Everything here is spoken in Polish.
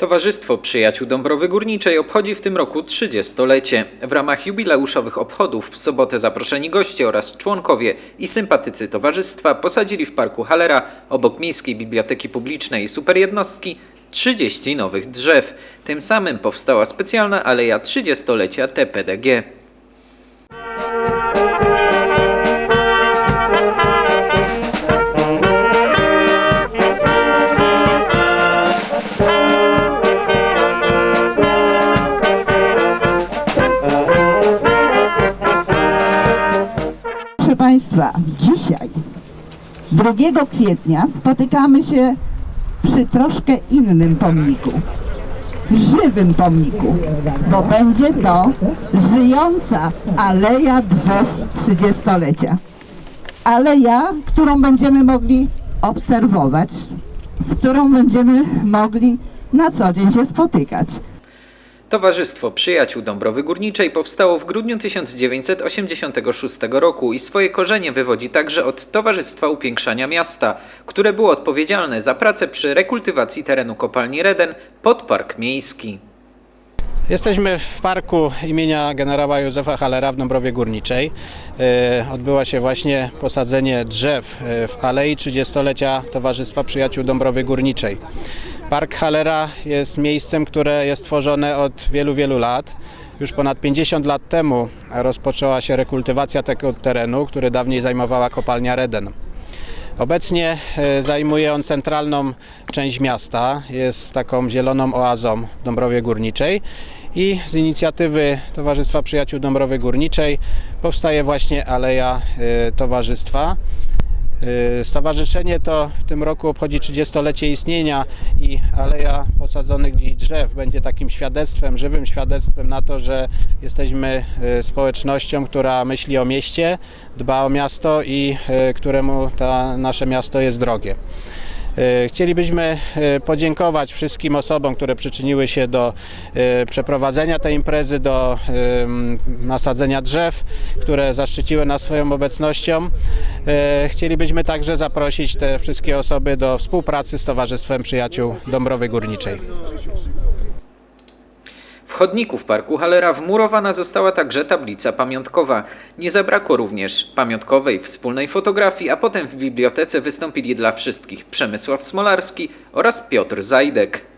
Towarzystwo Przyjaciół Dąbrowy Górniczej obchodzi w tym roku 30-lecie. W ramach jubileuszowych obchodów w sobotę zaproszeni goście oraz członkowie i sympatycy towarzystwa posadzili w Parku Halera obok Miejskiej Biblioteki Publicznej i Superjednostki 30 nowych drzew. Tym samym powstała specjalna aleja 30-lecia TPDG. Państwa, dzisiaj, 2 kwietnia, spotykamy się przy troszkę innym pomniku. Żywym pomniku, bo będzie to żyjąca aleja drzew 30-lecia. Aleja, którą będziemy mogli obserwować, z którą będziemy mogli na co dzień się spotykać. Towarzystwo Przyjaciół Dąbrowy Górniczej powstało w grudniu 1986 roku i swoje korzenie wywodzi także od Towarzystwa Upiększania Miasta, które było odpowiedzialne za pracę przy rekultywacji terenu kopalni Reden pod Park Miejski. Jesteśmy w parku imienia generała Józefa Halera w Dąbrowie Górniczej. E, Odbyło się właśnie posadzenie drzew e, w Alei 30-lecia Towarzystwa Przyjaciół Dąbrowy Górniczej. Park Halera jest miejscem, które jest tworzone od wielu, wielu lat. Już ponad 50 lat temu rozpoczęła się rekultywacja tego terenu, który dawniej zajmowała kopalnia Reden. Obecnie e, zajmuje on centralną część miasta, jest taką zieloną oazą w Dąbrowie Górniczej i z inicjatywy Towarzystwa Przyjaciół Dąbrowy Górniczej powstaje właśnie Aleja e, Towarzystwa. E, Stowarzyszenie to w tym roku obchodzi 30-lecie istnienia i Aleja Posadzonych Dziś Drzew będzie takim świadectwem, żywym świadectwem na to, że jesteśmy e, społecznością, która myśli o mieście, dba o miasto i e, któremu ta, nasze miasto jest drogie. E, Chcielibyśmy e, podziękować wszystkim osobom, które przyczyniły się do e, przeprowadzenia tej imprezy, do nasadzenia drzew, które zaszczyciły nas swoją obecnością. Chcielibyśmy także zaprosić te wszystkie osoby do współpracy z Towarzystwem Przyjaciół Dąbrowy Górniczej. Chodniku w Parku Halera wmurowana została także tablica pamiątkowa. Nie zabrakło również pamiątkowej wspólnej fotografii, a potem w bibliotece wystąpili dla wszystkich Przemysław Smolarski oraz Piotr Zajdek.